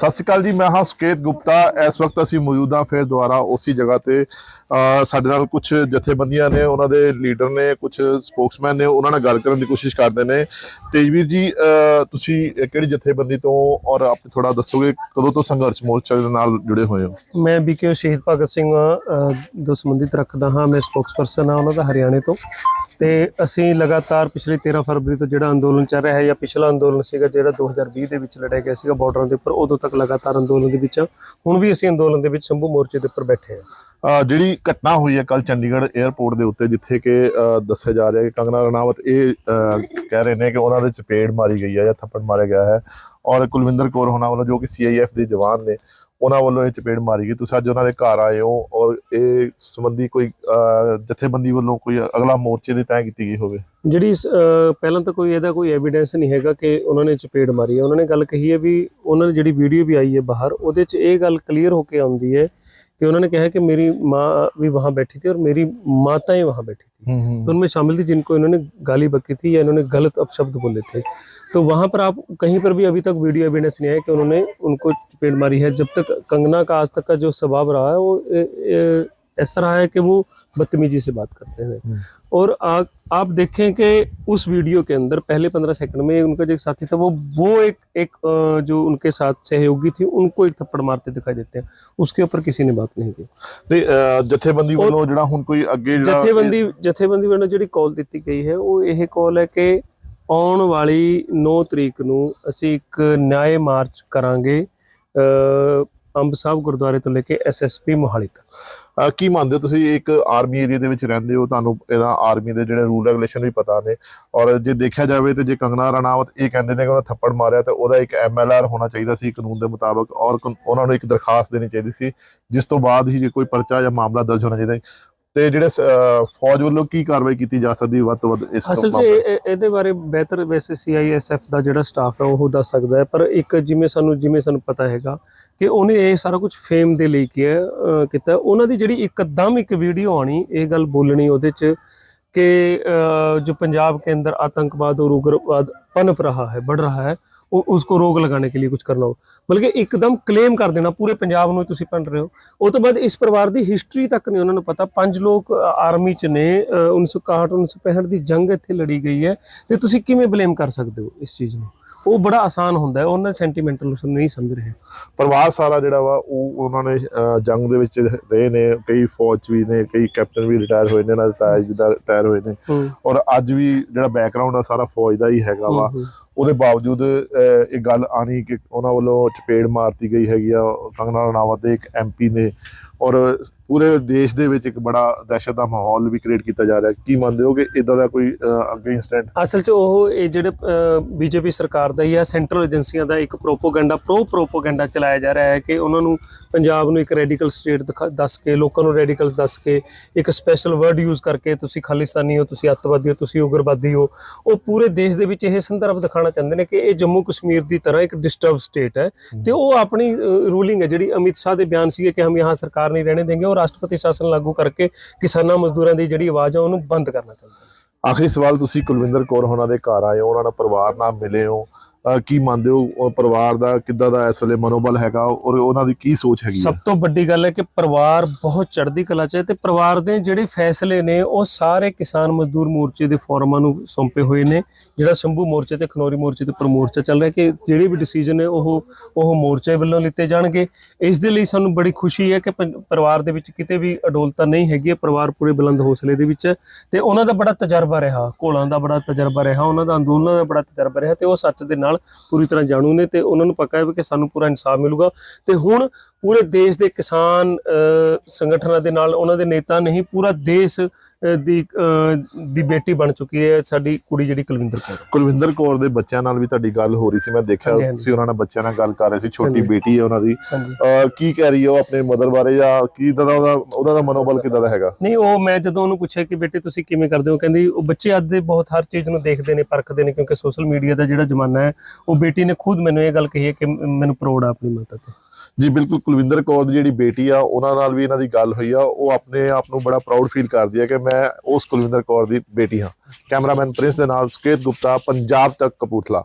ਸਤਿ ਸ਼੍ਰੀ ਅਕਾਲ ਜੀ ਮੈਂ ਹਾਂ ਸੁਕੇਤ ਗੁਪਤਾ। ਇਸ ਵਕਤ ਅਸੀਂ ਮੌਜੂਦ ਹਾਂ ਫਿਰ ਦੁਬਾਰਾ ਉਸੇ ਜਗ੍ਹਾ ਤੇ। ਸਾਡੇ ਨਾਲ ਕੁਝ ਜਥੇਬੰਦੀਆਂ ਨੇ ਉਹਨਾਂ ਦੇ ਲੀਡਰ ਨੇ ਕੁਝ ਸਪੋਕਸਮੈਨ ਨੇ ਉਹਨਾਂ ਨਾਲ ਗੱਲ ਕਰਨ ਦੀ ਕੋਸ਼ਿਸ਼ ਕਰਦੇ ਨੇ। ਤੇਜਵੀਰ ਜੀ ਤੁਸੀਂ ਕਿਹੜੀ ਜਥੇਬੰਦੀ ਤੋਂ ਔਰ ਆਪ ਥੋੜਾ ਦੱਸੋਗੇ ਕਦੋਂ ਤੋਂ ਸੰਘਰਸ਼ ਮੋਰਚਾ ਦੇ ਨਾਲ ਜੁੜੇ ਹੋਏ ਹੋ? ਮੈਂ ਬੀਕੇ ਸ਼ਹੀਦ ਭਗਤ ਸਿੰਘ ਅ, ਤੋਂ ਸੰਬੰਧਿਤ ਰੱਖਦਾ ਹਾਂ। ਮੈਂ ਸਪੋਕਸਪਰਸਨ ਹਾਂ ਉਹਨਾਂ ਦਾ ਹਰਿਆਣੇ ਤੋਂ। ਤੇ ਅਸੀਂ ਲਗਾਤਾਰ ਪਿਛਲੇ 13 ਫਰਵਰੀ ਤੋਂ ਜਿਹੜਾ ਅੰਦੋਲਨ ਚੱਲ ਰਿਹਾ ਹੈ ਜਾਂ ਪਿਛਲਾ ਅੰਦੋਲਨ ਸੀਗਾ ਜਿਹੜਾ 2020 ਦੇ ਵਿੱਚ ਲੜਿਆ ਗਿਆ ਸੀਗਾ ਬਾਰਡਰਾਂ ਦੇ ਉੱਪਰ ਉਦੋਂ ਤੱਕ ਲਗਾਤਾਰ ਅੰਦੋਲਨ ਦੇ ਵਿੱਚ ਹੁਣ ਵੀ ਅਸੀਂ ਅੰਦੋਲਨ ਦੇ ਵਿੱਚ ਸ਼ੰਭੂ ਮੋਰਚੇ ਦੇ ਉੱਪਰ ਬੈਠੇ ਹਾਂ। ਜਿਹੜੀ ਘਟਨਾ ਹੋਈ ਹੈ ਕੱਲ ਚੰਡੀਗੜ੍ਹ 에ਅਰਪੋਰਟ ਦੇ ਉੱਤੇ, ਜਿੱਥੇ ਕਿ ਦੱਸਿਆ ਜਾ ਰਿਹਾ ਹੈ ਕਿ ਕੰਗਨਾ ਰਣਾਵਤ ਇਹ ਕਹਿ ਰਹੇ ਨੇ ਕਿ ਉਹਨਾਂ ਦੇ ਚਪੇੜ ਮਾਰੀ ਗਈ ਹੈ ਜਾਂ ਥੱਪੜ ਮਾਰਿਆ ਗਿਆ ਹੈ। ਔਰ ਕੁਲਵਿੰਦਰ ਕੌਰ ਹੋਣਾ ਵੱਲੋਂ ਜੋ ਕਿ ਸੀਆਈਐਫ ਦੇ ਜਵਾਨ ਨੇ ਉਹਨਾਂ ਵੱਲੋਂ ਇਹ ਚਪੇੜ ਮਾਰੀ ਗਈ। ਤੁਸੀਂ ਅੱਜ ਉਹਨਾਂ ਦੇ ਘਰ ਆਏ ਹੋ ਔਰ ਇਹ ਸੰਬੰਧੀ ਕੋਈ ਜਥੇਬੰਦੀ ਵੱਲੋਂ ਕੋਈ ਅਗਲਾ ਮੋਰਚੇ ਦੀ ਤੈਅ ਕੀਤੀ ਗਈ ਹੋਵੇ? ਜਿਹੜੀ ਪਹਿਲਾਂ ਤਾਂ ਕੋਈ ਇਹਦਾ ਕੋਈ ਐਵੀਡੈਂਸ ਨਹੀਂ ਹੈਗਾ ਕਿ ਉਹਨਾਂ ਨੇ ਚਪੇੜ ਮਾਰੀ ਹੈ। ਉਹਨਾਂ ਨੇ ਗੱਲ ਕਹੀ ਹੈ ਵੀ ਉਹਨਾਂ ਦੀ ਜਿਹੜੀ ਵੀਡੀਓ ਵੀ ਆਈ ਹੈ ਬਾਹਰ, ਉਹਦੇ 'ਚ ਇਹ ਗੱਲ ਕਲੀਅਰ ਹੋ ਕੇ ਆਉਂਦੀ ਹੈ कि उन्होंने कहा कि मेरी माँ भी वहाँ बैठी थी और मेरी माताएँ वहाँ बैठी थी। तो उनमें शामिल थी जिनको इन्होंने गाली बकी थी या इन्होंने गलत अपशब्द बोले थे। तो वहाँ पर आप कहीं पर भी अभी तक वीडियो एविडेंस नहीं है कि उन्होंने उनको चपेट मारी है। जब तक कंगना का आज तक का जो स्वभाव रहा है वो ए, ए, ऐसा रहा है कि वो बदतमीजी से बात करते हैं और आ, आप देखें कि उस वीडियो के अंदर पहले पंद्रह सेकंड में उनका जो एक साथी था वो वो एक एक अ, जो उनके साथ सहयोगी थी उनको एक थप्पड़ मारते दिखाई देते हैं उसके ऊपर किसी ने बात नहीं की ਨਹੀਂ ਅਹ ਜਥੇਬੰਦੀ ਵੱਲੋਂ ਜਿਹੜਾ ਹੁਣ ਕੋਈ ਅੱਗੇ ਜਿਹੜਾ ਜਥੇਬੰਦੀ ਜਥੇਬੰਦੀ ਵੱਲੋਂ ਜਿਹੜੀ ਕਾਲ ਦਿੱਤੀ ਗਈ ਹੈ ਉਹ ਇਹ ਕਾਲ ਹੈ ਕਿ ਆਉਣ ਵਾਲੀ 9 ਤਰੀਕ ਨੂੰ ਅਸੀਂ ਇੱਕ ਨਿਆਂ ਮਾਰਚ ਕਰਾਂਗੇ ਅ ਅੰਬ ਸਾਹਿਬ ਗੁਰਦੁਆਰੇ ਤੋਂ ਲੈ ਕੇ ਐਸਐਸਪੀ ਮੋਹਾਲੀ ਤੱਕ ਅਹ ਕੀ ਮੰਨਦੇ ਹੋ ਤੁਸੀਂ? ਇੱਕ ਆਰਮੀ ਏਰੀਆ ਦੇ ਵਿੱਚ ਰਹਿੰਦੇ ਹੋ, ਤੁਹਾਨੂੰ ਇਹਦਾ ਆਰਮੀ ਦੇ ਜਿਹੜੇ ਰੂਲ ਰੈਗੂਲੇਸ਼ਨ ਵੀ ਪਤਾ ਨੇ। ਔਰ ਜੇ ਦੇਖਿਆ ਜਾਵੇ ਤੇ ਜੇ ਕੰਗਨਾ ਰਣਾਵਤ ਇਹ ਕਹਿੰਦੇ ਨੇ ਕਿ ਉਹਨਾਂ ਥੱਪੜ ਮਾਰਿਆ ਤੇ ਉਹਦਾ ਇੱਕ ਐਮਐਲਆਰ ਹੋਣਾ ਚਾਹੀਦਾ ਸੀ ਕਾਨੂੰਨ ਦੇ ਮੁਤਾਬਕ, ਔਰ ਉਹਨਾਂ ਨੂੰ ਇੱਕ ਦਰਖਾਸਤ ਦੇਣੀ ਚਾਹੀਦੀ ਸੀ, ਜਿਸ ਤੋਂ ਬਾਅਦ ਹੀ ਜੇ ਕੋਈ ਪਰਚਾ ਜਾਂ ਮਾਮਲਾ ਦਰਜ ਹੋਣਾ ਚਾਹੀਦਾ ਤੇ ਜਿਹੜੇ ਫੌਜ ਵੱਲੋਂ ਕੀ ਕਾਰਵਾਈ ਕੀਤੀ ਜਾ ਸਕਦੀ ਵੱਧ ਤੋਂ ਵੱਧ ਇਸ ਤੋਂ ਅਸਲ 'ਚ ਇਹਦੇ ਬਾਰੇ ਬਿਹਤਰ ਵੈਸੇ ਸੀਆਈਐਸਐਫ ਦਾ ਜਿਹੜਾ ਸਟਾਫ ਹੈ ਉਹ ਦੱਸ ਸਕਦਾ ਹੈ ਪਰ ਇੱਕ ਜਿਵੇਂ ਸਾਨੂੰ ਜਿਵੇਂ ਸਾਨੂੰ ਪਤਾ ਹੈਗਾ ਕਿ ਉਹਨੇ ਇਹ ਸਾਰਾ ਕੁਝ ਫੇਮ ਦੇ ਲਈ ਕੀਤਾ ਕੀਤਾ। ਉਹਨਾਂ ਦੀ ਜਿਹੜੀ ਇੱਕਦਮ ਇੱਕ ਵੀਡੀਓ ਆਣੀ ਇਹ ਗੱਲ ਬੋਲਣੀ ਉਹਦੇ 'ਚ ਕਿ ਜੋ ਪੰਜਾਬ ਕੇ ਅੰਦਰ ਆਤੰਕਵਾਦ ਔਰ ਉਗਰਵਾਦ ਪਨਪ ਰਹਾ ਹੈ ਵੱਧ ਰਹਾ ਹੈ है ਉਹ ਉਸਕੋ ਰੋਕ ਲਗਾਣੇ ਕੇ ਲਈ ਕੁਝ ਕਰਨਾ ਹੋ। ਬਲਕਿ ਇੱਕਦਮ ਕਲੇਮ ਕਰ ਦੇਣਾ ਪੂਰੇ ਪੰਜਾਬ ਨੂੰ ਤੁਸੀਂ ਭੰਡ ਰਹੇ ਹੋ। ਉਹ ਤੋਂ ਬਾਅਦ ਇਸ ਪਰਿਵਾਰ ਦੀ ਹਿਸਟਰੀ ਤੱਕ ਨਹੀਂ ਉਹਨਾਂ ਨੂੰ ਪਤਾ। ਪੰਜ ਲੋਕ ਆਰਮੀ ਚ ਨੇ ਅ, 1961 1965 ਦੀ ਜੰਗ ਇੱਥੇ ਲੜੀ ਗਈ ਹੈ। ਤੇ ਤੁਸੀਂ ਕਿਵੇਂ ਬਲੇਮ ਕਰ ਸਕਦੇ ਹੋ ਇਸ ਚੀਜ਼ ਨੂੰ? ਉਹ ਬੜਾ ਆਸਾਨ ਹੁੰਦਾ ਹੈ ਉਹਨਾਂ ਸੈਂਟੀਮੈਂਟਲ ਨਹੀਂ ਸਮਝ ਰਹੇ। ਪਰਿਵਾਰ ਸਾਰਾ ਜਿਹੜਾ ਵਾ ਉਹ ਉਹਨਾਂ ਨੇ ਜੰਗ ਦੇ ਵਿੱਚ ਰਹੇ ਨੇ ਕਈ ਫੌਜ ਵੀ ਨੇ ਕਈ ਕੈਪਟਨ ਵੀ ਰਿਟਾਇਰ ਹੋਏ ਨੇ ਇਹਨਾਂ ਦੇ ਤਾਇਆ ਜੀ ਦਾ ਰਿਟਾਇਰ ਹੋਏ ਨੇ। ਔਰ ਅੱਜ ਵੀ ਜਿਹੜਾ ਬੈਕਗ੍ਰਾਉਂਡ ਆ ਸਾਰਾ ਫੌਜ ਦਾ ਹੀ ਹੈਗਾ ਵਾ। ਉਹਦੇ ਬਾਵਜੂਦ ਇਹ ਗੱਲ ਆਣੀ ਕਿ ਉਹਨਾਂ ਵੱਲੋਂ ਚਪੇੜ ਮਾਰਤੀ ਗਈ ਹੈਗੀ ਆ ਕੰਗਨਾ ਰਣਾਵਤ ਦੇ ਇੱਕ ਐਮਪੀ ਨੇ। ਔਰ ਪੂਰੇ ਦੇਸ਼ ਦੇ ਵਿੱਚ ਇੱਕ ਬੜਾ ਦਹਿਸ਼ਤ ਦਾ ਮਾਹੌਲ ਵੀ ਕ੍ਰੀਏਟ ਕੀਤਾ ਜਾ ਰਿਹਾ। ਕੀ ਮੰਨਦੇ ਹੋ ਕਿ ਇਦਾਂ ਦਾ ਕੋਈ ਅੱਗੇ ਇਨਸਟੈਂਟ ਅਸਲ 'ਚ ਉਹ ਇਹ ਜਿਹੜੇ ਬੀਜੇਪੀ ਸਰਕਾਰ ਦਾ ਹੀ ਆ ਸੈਂਟਰਲ ਏਜੰਸੀਆਂ ਦਾ ਇੱਕ ਪ੍ਰੋਪੋਗੈਂਡਾ ਪ੍ਰੋ ਪ੍ਰੋਪੋਗੈਂਡਾ ਚਲਾਇਆ ਜਾ ਰਿਹਾ ਹੈ ਕਿ ਉਹਨਾਂ ਨੂੰ ਪੰਜਾਬ ਨੂੰ ਇੱਕ ਰੈਡੀਕਲ ਸਟੇਟ ਦੱਸ ਕੇ, ਲੋਕਾਂ ਨੂੰ ਰੈਡੀਕਲਸ ਦੱਸ ਕੇ, ਇੱਕ ਸਪੈਸ਼ਲ ਵਰਡ ਯੂਜ਼ ਕਰਕੇ ਤੁਸੀਂ ਖਾਲਿਸਤਾਨੀ ਹੋ, ਤੁਸੀਂ ਅੱਤਵਾਦੀ ਹੋ, ਤੁਸੀਂ ਉਗਰਵਾਦੀ ਹੋ, ਉਹ ਪੂਰੇ ਦੇਸ਼ ਦੇ ਵਿੱਚ ਇਹ ਸੰਦਰਭ ਦਿਖਾਉਣਾ ਚਾਹੁੰਦੇ ਨੇ ਕਿ ਇਹ ਜੰਮੂ ਕਸ਼ਮੀਰ ਦੀ ਤਰ੍ਹਾਂ ਇੱਕ ਡਿਸਟਰਬ ਸਟੇਟ ਹੈ। ਤੇ ਉਹ ਆਪਣੀ ਰੂਲਿੰਗ ਹੈ ਜਿਹੜੀ ਅਮਿਤ ਸ਼ਾਹ ਦੇ ਬਿਆਨ ਸੀਗੇ ਕਿ ਹਮ ਯਹਾਂ ਸਰਕਾਰ ਨਹੀਂ ਰਹਿਣੇ ਦੇਂਗੇ ਔਰ ਰਾਸ਼ਟਰਪਤੀ ਸ਼ਾਸਨ ਲਾਗੂ ਕਰਕੇ ਕਿਸਾਨਾਂ ਮਜ਼ਦੂਰਾਂ ਦੀ ਜਿਹੜੀ ਆਵਾਜ਼ ਆ, ਉਹਨੂੰ ਬੰਦ ਕਰਨਾ ਚਾਹੁੰਦੇ ਆਖਰੀ ਸਵਾਲ, ਤੁਸੀਂ ਕੁਲਵਿੰਦਰ ਕੌਰ ਹੋਣਾ ਦੇ ਘਰ ਆਏ ਹੋ, ਉਹਨਾਂ ਨਾਲ ਪਰਿਵਾਰ ਨਾਲ ਮਿਲੇ ਹੋ। ਕੀ ਮੰਨਦੇ ਹੋ? ਪਰਿਵਾਰ ਦਾ ਕਿੱਦਾਂ ਦਾ ਇਸ ਵੇਲੇ ਮਨੋਬਲ ਹੈਗਾ? ਔਰ ਉਹਨਾਂ ਦੀ ਕੀ ਸੋਚ ਹੈਗੀ ਸਭ ਤੋਂ ਵੱਡੀ ਗੱਲ ਹੈ ਕਿ ਪਰਿਵਾਰ ਬਹੁਤ ਚੜ੍ਹਦੀ ਕਲਾ 'ਚ ਹੈ ਤੇ ਪਰਿਵਾਰ ਦੇ ਜਿਹੜੇ ਫੈਸਲੇ ਨੇ ਉਹ ਸਾਰੇ ਕਿਸਾਨ ਮਜ਼ਦੂਰ ਮੋਰਚੇ ਦੇ ਫੋਰਮਾਂ ਨੂੰ ਸੌਂਪੇ ਹੋਏ ਨੇ। ਜਿਹੜਾ ਸ਼ੰਭੂ ਮੋਰਚੇ ਤੇ ਖਨੌਰੀ ਮੋਰਚੇ ਤੇ ਪਰ ਮੋਰਚਾ ਚੱਲ ਰਿਹਾ ਕਿ ਜਿਹੜੇ ਵੀ ਡਿਸੀਜਨ ਨੇ ਉਹ ਉਹ ਮੋਰਚੇ ਵੱਲੋਂ ਲਿੱਤੇ ਜਾਣਗੇ। ਇਸ ਦੇ ਲਈ ਸਾਨੂੰ ਬੜੀ ਖੁਸ਼ੀ ਹੈ ਕਿ ਪਰਿਵਾਰ ਦੇ ਵਿੱਚ ਕਿਤੇ ਵੀ ਅਡੋਲਤਾ ਨਹੀਂ ਹੈਗੀ ਪਰਿਵਾਰ ਪੂਰੇ ਬੁਲੰਦ ਹੌਸਲੇ ਦੇ ਵਿੱਚ ਤੇ ਉਹਨਾਂ ਦਾ ਬੜਾ ਤਜਰਬਾ ਰਿਹਾ। ਘੋਲਾਂ ਦਾ ਬੜਾ ਤਜਰਬਾ ਰਿਹਾ ਉਹਨਾਂ ਦਾ ਅੰਦੋਲਨਾਂ ਦਾ ਬੜਾ ਤਜਰਬਾ ਰਿਹਾ ਤੇ ਉਹ ਸੱਚ ਦੇ ਨਾਲ ਨਾਲ ਪੂਰੀ ਤਰ੍ਹਾਂ ਜਾਣੂ ਨੇ ਤੇ ਉਹਨਾਂ ਨੂੰ ਪੱਕਾ ਹੈ ਕਿ ਸਾਨੂੰ ਪੂਰਾ ਇਨਸਾਫ ਮਿਲੂਗਾ ਤੇ ਹੁਣ ਪੂਰੇ ਦੇਸ਼ ਦੇ ਕਿਸਾਨ ਸੰਗਠਨਾਂ ਦੇ ਨਾਲ ਉਹਨਾਂ ਦੇ ਨੇਤਾ ਨਹੀਂ ਪੂਰਾ ਦੇਸ਼ ਦੀ ਦੀ ਬੇਟੀ ਬਣ ਚੁੱਕੀ ਹੈ ਸਾਡੀ ਕੁੜੀ ਜਿਹੜੀ ਕੁਲਵਿੰਦਰ ਕੌਰ। ਕੁਲਵਿੰਦਰ ਕੌਰ ਦੇ ਬੱਚਿਆਂ ਨਾਲ ਵੀ ਤੁਹਾਡੀ ਗੱਲ ਹੋ ਰਹੀ ਸੀ ਮੈਂ ਦੇਖਿਆ। ਤੁਸੀਂ ਉਹਨਾਂ ਨਾਲ ਬੱਚਿਆਂ ਨਾਲ ਗੱਲ ਕਰ ਰਹੇ ਸੀ ਛੋਟੀ। ਬੇਟੀ ਹੈ ਉਹਨਾਂ ਦੀ। ਕੀ ਕਹਿ ਰਹੀ ਹੈ ਉਹ ਆਪਣੇ ਮਦਰ ਬਾਰੇ ਜਾਂ ਕੀ ਦਾ ਉਹਦਾ ਉਹਦਾ ਦਾ ਮਨੋਬਲ ਕਿਦਾਂ ਦਾ ਹੈਗਾ? ਨਹੀਂ ਉਹ ਮੈਂ ਜਦੋਂ ਉਹਨੂੰ ਪੁੱਛਿਆ ਕਿ ਬੇਟੇ ਤੁਸੀਂ ਕਿਵੇਂ ਕਰਦੇ ਹੋ ਕਹਿੰਦੀ ਉਹ ਬੱਚੇ ਅੱਜ ਦੇ ਬਹੁਤ ਹਰ ਚੀਜ਼ ਨੂੰ ਦੇਖਦੇ ਨੇ ਪਰਖਦੇ ਨੇ ਕਿਉਂਕਿ ਸੋਸ਼ਲ ਮੀਡੀਆ ਦਾ ਜਿਹੜਾ ਜ਼ਮਾਨਾ ਹੈ ਉਹ ਬੇਟੀ ਨੇ ਖੁਦ ਮੈਨੂੰ ਇਹ ਗੱਲ ਕਹੀ ਹੈ ਕਿ ਮੈਨੂੰ ਪ੍ਰਾਊਡ ਆ ਆਪਣੀ ਮਾਤਾ ਤੇ। ਜੀ ਬਿਲਕੁਲ, ਕੁਲਵਿੰਦਰ ਕੌਰ ਦੀ ਜਿਹੜੀ ਬੇਟੀ ਆ, ਉਹਨਾਂ ਨਾਲ ਵੀ ਇਹਨਾਂ ਦੀ ਗੱਲ ਹੋਈ ਆ। ਉਹ ਆਪਣੇ ਆਪ ਨੂੰ ਬੜਾ ਪ੍ਰਾਊਡ ਫੀਲ ਕਰਦੀ ਹੈ ਕਿ ਮੈਂ ਉਸ ਕੁਲਵਿੰਦਰ ਕੌਰ ਦੀ ਬੇਟੀ ਹਾਂ। ਕੈਮਰਾਮੈਨ ਪ੍ਰਿੰਸ ਦੇ ਨਾਲ ਸੁਕੇਤ ਗੁਪਤਾ, ਪੰਜਾਬ ਤੱਕ ਕਪੂਰਥਲਾ।